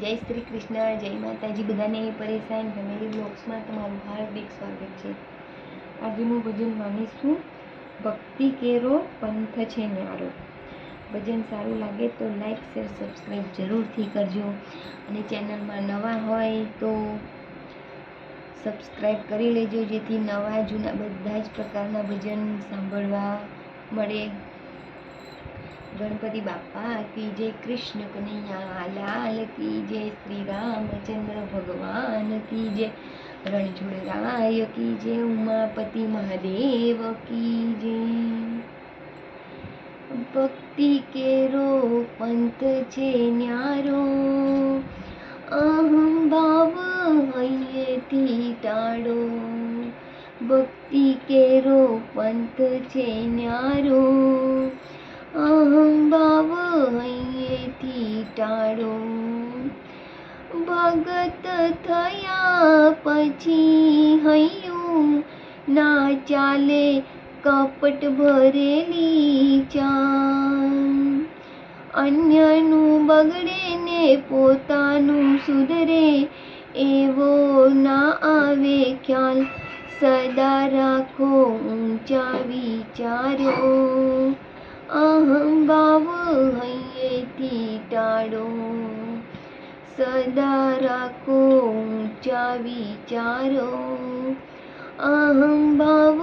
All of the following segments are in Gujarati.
જય શ્રી કૃષ્ણ, જય માતાજી, બધાને પરેશાન ફેમિલી બ્લોગ્સમાં તમારું હાર્દિક સ્વાગત છે. આજનું ભજન માનીશું, ભક્તિ કેરો પંથ છે ન્યારો. ભજન સારું લાગે તો લાઈક, શેર સબસ્ક્રાઈબ જરૂરથી કરજો. અને ચેનલમાં નવા હોય તો સબસ્ક્રાઈબ કરી લેજો, જેથી નવા જૂના બધા જ પ્રકારના ભજન સાંભળવા મળે. ગણપતિ બાપા, કી જય કૃષ્ણ કનૈયા, લાલ કી જય શ્રી રામચંદ્ર ભગવાન કી જય રણછોડ રાય, કી જય ઉમાપતિ મહાદેવ, કી જય ભક્તિ કેરો પંથ છે ન્યારો અહમ ભાવ હૈયેથી ટાળો. ભક્તિ કેરો પંથ છે ન્યારો અહમ ભાવ અહીંએથી ટાળો ભગત થયા પછી હૈયું ના ચાલે કપટ ભરેલી ચાલ અન્યનું બગડે ને પોતાનું સુધરે એવો ના આવે ખ્યાલ સદા રાખો ઊંચા વિચારો સદા રાખો ઊંચા વિચારો, અહમ ભાવ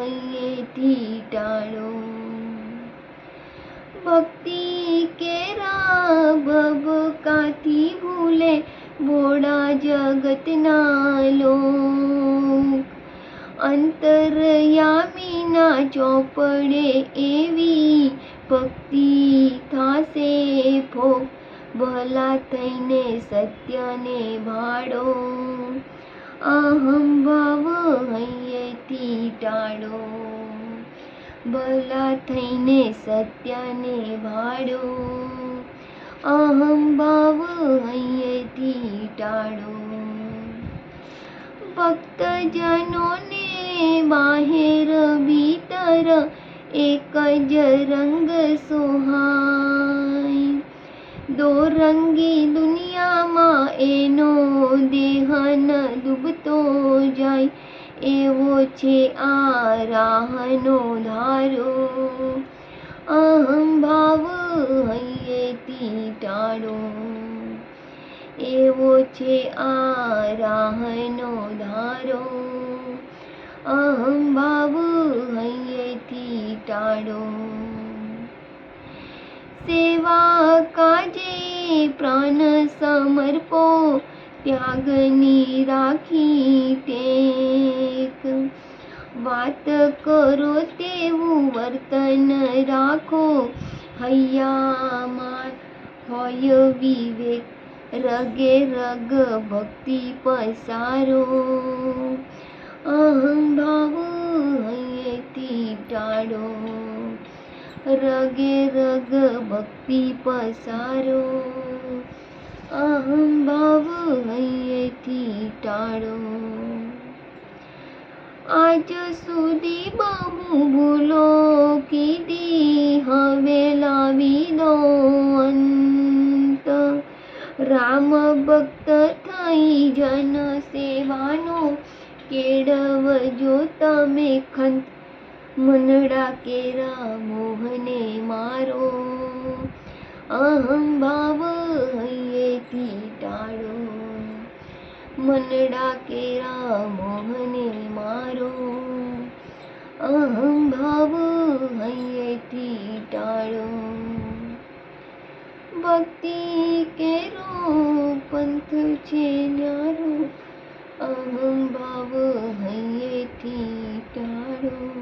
હૈયેથી ટાળો. ભક્તિ કેરા ભબકાથી ભૂલે બોડા જગતના લોક. અંતરયામીના ચોપડે એવી ભક્તિ થાશે ફોક ભલા થઈને સત્યને ભાડો અહમ ભાવ હૈયેથી ટાળો ભલા થઈને સત્યને ભાડો અહમ ભાવ હૈયેથી ટાળો ભક્તજનોને બાહેર ભીતર એક જ રંગ સોહાય દો રંગી દુનિયામાં એનો દેહન ડૂબતો જાય, એવો છે આ રાહનો ધારો. અહમ ભાવ હૈયેથી ટાળો એવો છે આ રાહનો ધારો. અહમ ભાવ હૈયેથી ટાળો પ્રાણ સમર્પો ત્યાગની રાખી ટેક વાત કરો તેવું વર્તન રાખો હૈયામાં હોય વિવેક રગે રગ ભક્તિ પસારો અહમ ભાવ હૈયેથી ટાળો રગે રગ ભક્તિ પસારો અહમ ભાવ હૈયેથી ટાળો આજ સુધી બહુ ભૂલો કીધી હવે લાવી દો અંત રામ ભક્ત થઈ જન સેવાનો કેળવજો તમે ખંત મનડા કેરા મોહને મારો. અહમ ભાવ હૈયેથી ટાળો. મનડા કેરા મોહને મારો. અહમ ભાવ હૈયેથી ટાળો. ભક્તિ કેરો પંથ છે ન્યારો. અહમ ભાવ હૈયેથી ટાળો.